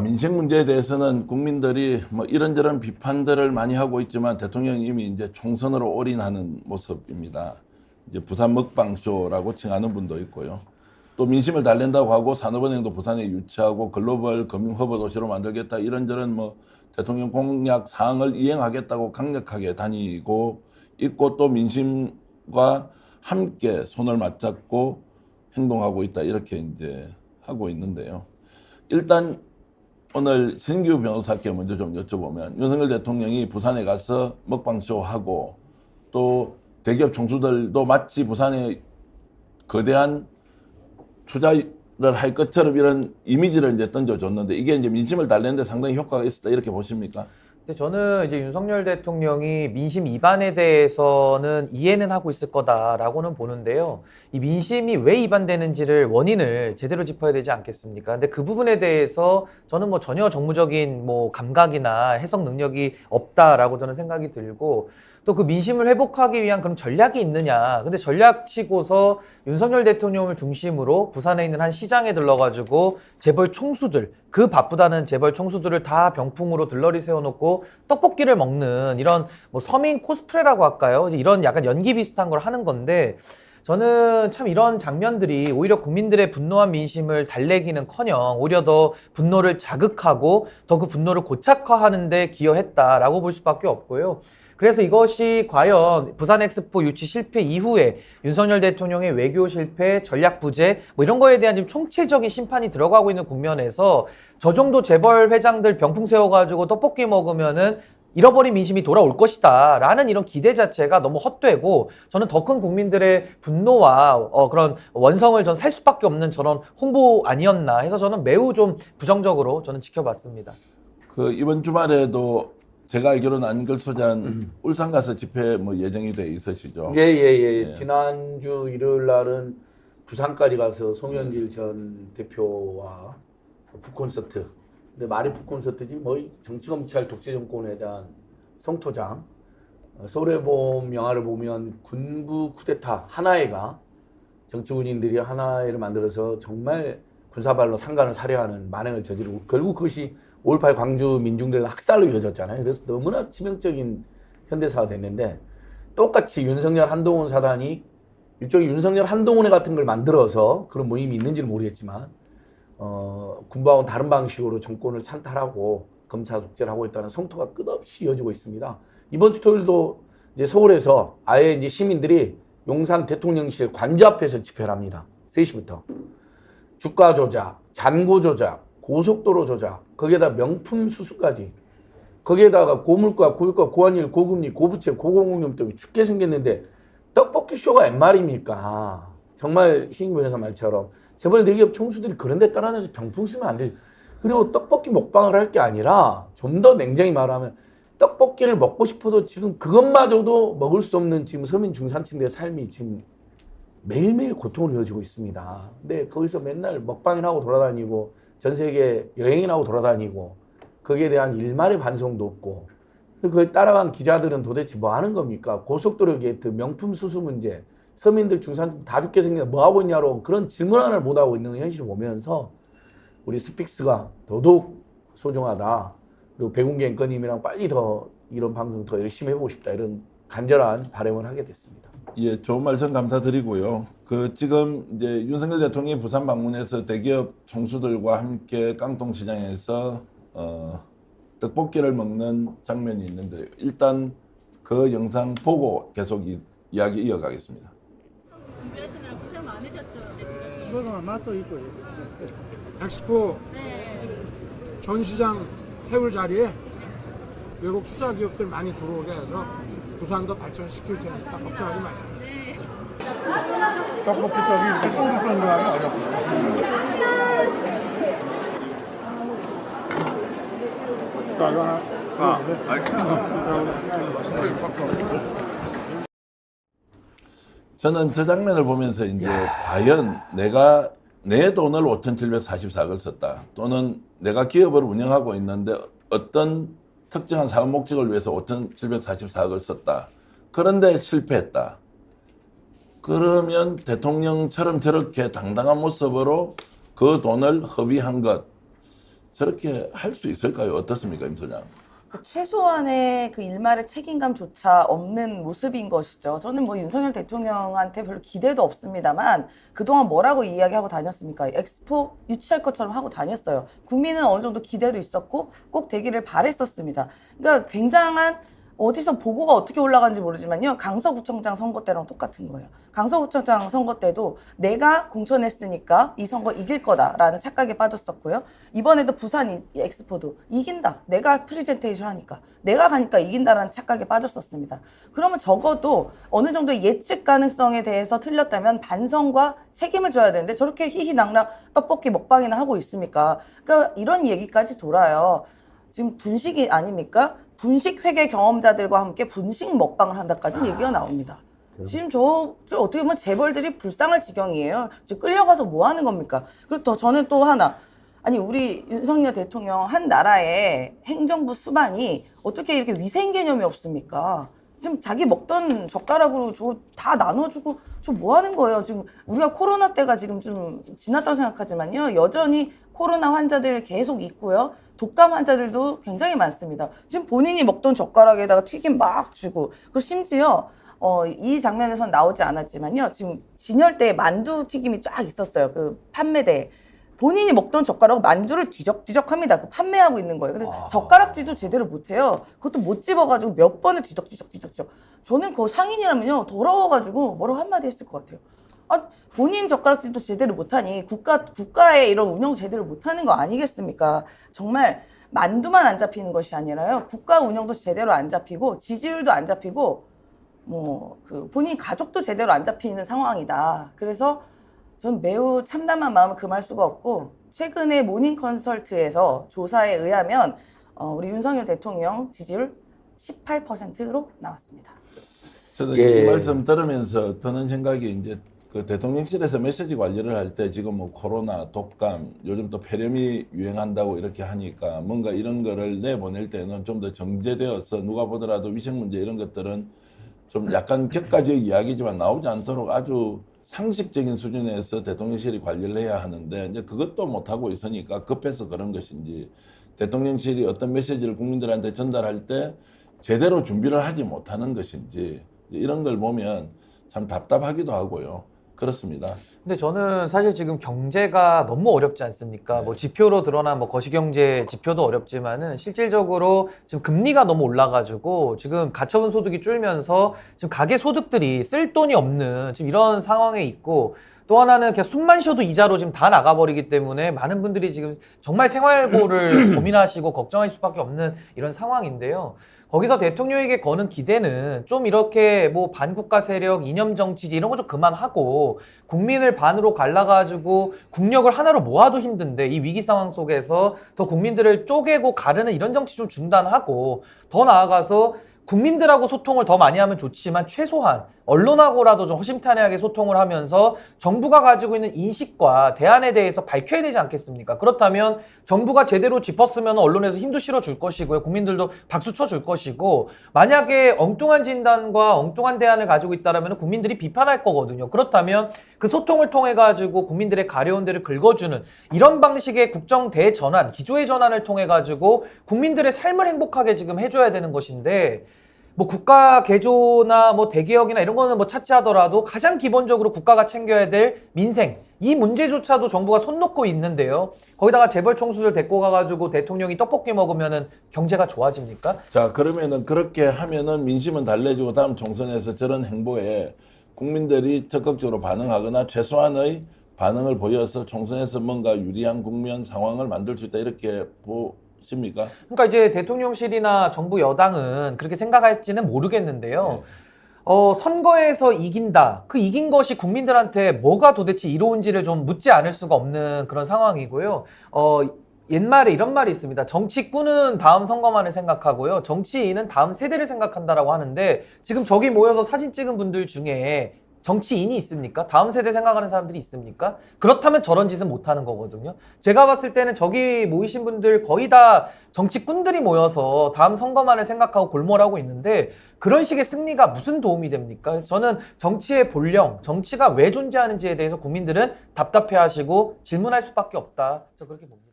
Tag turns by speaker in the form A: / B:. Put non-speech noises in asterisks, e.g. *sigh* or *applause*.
A: 민생 문제에 대해서는 국민들이 뭐 이런저런 비판들을 많이 하고 있지만 대통령이 이미 이제 총선으로 올인하는 모습입니다. 이제 부산 먹방쇼라고 칭하는 분도 있고요. 또 민심을 달랜다고 하고 산업은행도 부산에 유치하고 글로벌 금융 허브 도시로 만들겠다 이런저런 뭐 대통령 공약 사항을 이행하겠다고 강력하게 다니고 있고 또 민심과 함께 손을 맞잡고 행동하고 있다 이렇게 이제 하고 있는데요. 일단 오늘 신규 변호사께 먼저 좀 여쭤보면 윤석열 대통령이 부산에 가서 먹방쇼 하고 또 대기업 총수들도 마치 부산에 거대한 투자를 할 것처럼 이런 이미지를 이제 던져줬는데 이게 이제 민심을 달래는데 상당히 효과가 있었다 이렇게 보십니까?
B: 근데 저는 이제 윤석열 대통령이 민심 위반에 대해서는 이해는 하고 있을 거다라고는 보는데요. 이 민심이 왜 위반되는지를 원인을 제대로 짚어야 되지 않겠습니까? 근데 그 부분에 대해서 저는 뭐 전혀 정무적인 뭐 감각이나 해석 능력이 없다라고 저는 생각이 들고 또 그 민심을 회복하기 위한 그런 전략이 있느냐. 근데 전략 치고서 윤석열 대통령을 중심으로 부산에 있는 한 시장에 들러가지고 재벌 총수들, 그 바쁘다는 재벌 총수들을 다 병풍으로 들러리 세워놓고 떡볶이를 먹는 이런 뭐 서민 코스프레라고 할까요? 이런 약간 연기 비슷한 걸 하는 건데 저는 참 이런 장면들이 오히려 국민들의 분노한 민심을 달래기는 커녕 오히려 더 분노를 자극하고 더 그 분노를 고착화하는데 기여했다라고 볼 수밖에 없고요. 그래서 이것이 과연 부산 엑스포 유치 실패 이후에 윤석열 대통령의 외교 실패, 전략 부재 뭐 이런 거에 대한 지금 총체적인 심판이 들어가고 있는 국면에서 저 정도 재벌 회장들 병풍 세워가지고 떡볶이 먹으면은 잃어버린 민심이 돌아올 것이다 라는 이런 기대 자체가 너무 헛되고 저는 더 큰 국민들의 분노와 어, 그런 원성을 전 살 수밖에 없는 저런 홍보 아니었나 해서 저는 매우 좀 부정적으로 저는 지켜봤습니다.
A: 그 이번 주말에도 제가 알기로는 안ገል소장 울산 가서 집회 뭐 예정이 돼 있으시죠?
C: 예, 예, 예.
A: 예.
C: 지난주 일요일 날은 부산까지 가서 송영길 전 대표와 북콘서트. 근데 말이 북콘서트지 뭐 정치검찰 독재 정권에 대한 성토장. 어, 서울의 봄 영화를 보면 군부 쿠데타 하나회가 정치 군인들이 하나회를 만들어서 정말 군사발로 상관을 살해하는 만행을 저지르고 결국 그것이 5.18 광주 민중들 학살로 이어졌잖아요. 그래서 너무나 치명적인 현대사가 됐는데 똑같이 윤석열 한동훈 사단이 일종의 윤석열 한동훈회 같은 걸 만들어서 그런 모임이 있는지는 모르겠지만 어, 군부하고 다른 방식으로 정권을 찬탈하고 검찰 독재를 하고 있다는 성토가 끝없이 이어지고 있습니다. 이번 주 토요일도 이제 서울에서 아예 이제 시민들이 용산 대통령실 관저 앞에서 집회를 합니다. 3시부터. 주가 조작, 잔고 조작, 고속도로 조작, 거기에다 명품 수수까지 거기에다가 고물가, 고유가, 고환율, 고금리, 고부채, 고공공염 때문에 죽게 생겼는데 떡볶이 쇼가 웬 말입니까? 정말 신인 변호사 말처럼 재벌 대기업 총수들이 그런 데 따라다녀서 병풍 쓰면 안 되지. 그리고 떡볶이 먹방을 할 게 아니라 좀 더 냉정히 말하면 떡볶이를 먹고 싶어도 지금 그것마저도 먹을 수 없는 지금 서민 중산층들의 삶이 지금 매일매일 고통을 이어지고 있습니다. 근데 거기서 맨날 먹방이나 하고 돌아다니고 전 세계 여행이나 하고 돌아다니고 거기에 대한 일말의 반성도 없고 그걸 따라간 기자들은 도대체 뭐 하는 겁니까? 고속도로 게이트, 명품 수수 문제, 서민들 중산층 다 죽게 생겨 뭐 하고 있냐로 그런 질문 하나를 못 하고 있는 현실을 보면서 우리 스픽스가 더더욱 소중하다. 그리고 백운기 앵커님이랑 빨리 더 이런 방송 더 열심히 해보고 싶다 이런 간절한 바람을 하게 됐습니다.
A: 예, 좋은 말씀 감사드리고요. 그 지금 이제 윤석열 대통령이 부산 방문해서 대기업 총수들과 함께 깡통 시장에서 어, 떡볶이를 먹는 장면이 있는데 일단 그 영상 보고 계속 이, 이야기 이어가겠습니다.
D: 준비하시느라 고생 많으셨죠? 네.
E: 뭐가 맛도 있고
F: 엑스포
D: 네.
F: 전시장 세울 자리에 외국 투자 기업들 많이 들어오게 해서 부산도 발전시킬 테니까 걱정하지 마세요.
D: 네.
E: 떡볶이 떡이 이렇게 쫀득쫀득하게 어렵고 자 이거 하나
A: 저는 저 장면을 보면서 이제 과연 내가 내 돈을 5,744억을 썼다. 또는 내가 기업을 운영하고 있는데 어떤 특정한 사업 목적을 위해서 5,744억을 썼다. 그런데 실패했다. 그러면 대통령처럼 저렇게 당당한 모습으로 그 돈을 허비한 것. 저렇게 할 수 있을까요? 어떻습니까, 임 소장?
G: 그 최소한의 그 일말의 책임감조차 없는 모습인 것이죠. 저는 뭐 윤석열 대통령한테 별로 기대도 없습니다만 그동안 뭐라고 이야기하고 다녔습니까? 엑스포 유치할 것처럼 하고 다녔어요. 국민은 어느 정도 기대도 있었고 꼭 되기를 바랬었습니다. 그러니까 굉장한 어디서 보고가 어떻게 올라간지 모르지만요. 강서구청장 선거 때랑 똑같은 거예요. 강서구청장 선거 때도 내가 공천했으니까 이 선거 이길 거다라는 착각에 빠졌었고요. 이번에도 부산 이- 엑스포도 이긴다. 내가 프리젠테이션 하니까. 내가 가니까 이긴다라는 착각에 빠졌었습니다. 그러면 적어도 어느 정도의 예측 가능성에 대해서 틀렸다면 반성과 책임을 져야 되는데 저렇게 희희낙낙 떡볶이 먹방이나 하고 있습니까? 그러니까 이런 얘기까지 돌아요. 지금 분식이 아닙니까? 분식 회계 경험자들과 함께 분식 먹방을 한다까지 얘기가 나옵니다. 지금 저 어떻게 보면 재벌들이 불쌍할 지경이에요. 지금 끌려가서 뭐 하는 겁니까? 그리고 더 저는 또 하나 아니 우리 윤석열 대통령 한 나라의 행정부 수반이 어떻게 이렇게 위생 개념이 없습니까? 지금 자기 먹던 젓가락으로 저 다 나눠주고 저 뭐 하는 거예요? 지금 우리가 코로나 때가 지금 좀 지났다고 생각하지만요. 여전히 코로나 환자들 계속 있고요. 독감 환자들도 굉장히 많습니다. 지금 본인이 먹던 젓가락에다가 튀김 막 주고 그리고 심지어 어, 이 장면에선 나오지 않았지만요. 지금 진열대에 만두 튀김이 쫙 있었어요. 그 판매대에. 본인이 먹던 젓가락 만두를 뒤적뒤적 합니다. 그 판매하고 있는 거예요. 근데
C: 아.
G: 젓가락질도 제대로 못해요. 그것도 못 집어가지고 몇 번을 뒤적뒤적 뒤적뒤적. 저는 그 상인이라면요. 더러워가지고 뭐라고 한마디 했을 것 같아요. 아, 본인 젓가락질도 제대로 못하니 국가, 국가의 이런 운영 제대로 못하는 거 아니겠습니까? 정말 만두만 안 잡히는 것이 아니라요. 국가 운영도 제대로 안 잡히고 지지율도 안 잡히고 뭐 그 본인 가족도 제대로 안 잡히는 상황이다. 그래서 전 매우 참담한 마음을 금할 수가 없고 최근에 모닝 컨설트에서 조사에 의하면 어, 우리 윤석열 대통령 지지율 18%로 나왔습니다.
A: 저는
C: 예.
A: 이 말씀 들으면서 드는 생각이 이제 그 대통령실에서 메시지 관리를 할 때 지금 뭐 코로나, 독감, 요즘 또 폐렴이 유행한다고 이렇게 하니까 뭔가 이런 거를 내보낼 때는 좀 더 정제되어서 누가 보더라도 위생 문제 이런 것들은 좀 약간 격가적 이야기지만 나오지 않도록 아주 상식적인 수준에서 대통령실이 관리를 해야 하는데 이제 그것도 못 하고 있으니까 급해서 그런 것인지 대통령실이 어떤 메시지를 국민들한테 전달할 때 제대로 준비를 하지 못하는 것인지 이런 걸 보면 참 답답하기도 하고요. 그렇습니다.
B: 근데 저는 사실 지금 경제가 너무 어렵지 않습니까?
A: 네.
B: 뭐 지표로 드러난 뭐 거시경제 지표도 어렵지만은 실질적으로 지금 금리가 너무 올라가지고 지금 가처분 소득이 줄면서 지금 가계 소득들이 쓸 돈이 없는 지금 이런 상황에 있고 또 하나는 그냥 숨만 쉬어도 이자로 지금 다 나가버리기 때문에 많은 분들이 지금 정말 생활고를 *clears throat* 고민하시고 걱정할 수밖에 없는 이런 상황인데요. 거기서 대통령에게 거는 기대는 좀 이렇게 뭐 반국가 세력, 이념 정치지 이런 거 좀 그만하고 국민을 반으로 갈라가지고 국력을 하나로 모아도 힘든데 이 위기 상황 속에서 더 국민들을 쪼개고 가르는 이런 정치 좀 중단하고 더 나아가서 국민들하고 소통을 더 많이 하면 좋지만 최소한 언론하고라도 좀 허심탄회하게 소통을 하면서 정부가 가지고 있는 인식과 대안에 대해서 밝혀야 되지 않겠습니까? 그렇다면 정부가 제대로 짚었으면 언론에서 힘도 실어줄 것이고요. 국민들도 박수 쳐줄 것이고 만약에 엉뚱한 진단과 엉뚱한 대안을 가지고 있다면 국민들이 비판할 거거든요. 그렇다면 그 소통을 통해 가지고 국민들의 가려운 데를 긁어주는 이런 방식의 국정 대전환, 기조의 전환을 통해 가지고 국민들의 삶을 행복하게 지금 해줘야 되는 것인데 뭐 국가 개조나 뭐 대개혁이나 이런 거는 뭐 차치하더라도 가장 기본적으로 국가가 챙겨야 될 민생 이 문제조차도 정부가 손 놓고 있는데요. 거기다가 재벌 총수들 데리고 가가지고 대통령이 떡볶이 먹으면은 경제가 좋아집니까?
A: 자 그러면은 그렇게 하면은 민심은 달래지고 다음 총선에서 저런 행보에 국민들이 적극적으로 반응하거나 최소한의 반응을 보여서 총선에서 뭔가 유리한 국면 상황을 만들 수 있다 이렇게 보 십니까?
B: 그러니까 이제 대통령실이나 정부 여당은 그렇게 생각할지는 모르겠는데요.
A: 네.
B: 어, 선거에서 이긴다. 그 이긴 것이 국민들한테 뭐가 도대체 이로운지를 좀 묻지 않을 수가 없는 그런 상황이고요. 어, 옛말에 이런 말이 있습니다. 정치꾼은 다음 선거만을 생각하고요. 정치인은 다음 세대를 생각한다라고 하는데 지금 저기 모여서 사진 찍은 분들 중에 정치인이 있습니까? 다음 세대 생각하는 사람들이 있습니까? 그렇다면 저런 짓은 못하는 거거든요. 제가 봤을 때는 저기 모이신 분들 거의 다 정치꾼들이 모여서 다음 선거만을 생각하고 골몰하고 있는데 그런 식의 승리가 무슨 도움이 됩니까? 그래서 저는 정치의 본령, 정치가 왜 존재하는지에 대해서 국민들은 답답해하시고 질문할 수밖에 없다. 저 그렇게 봅니다.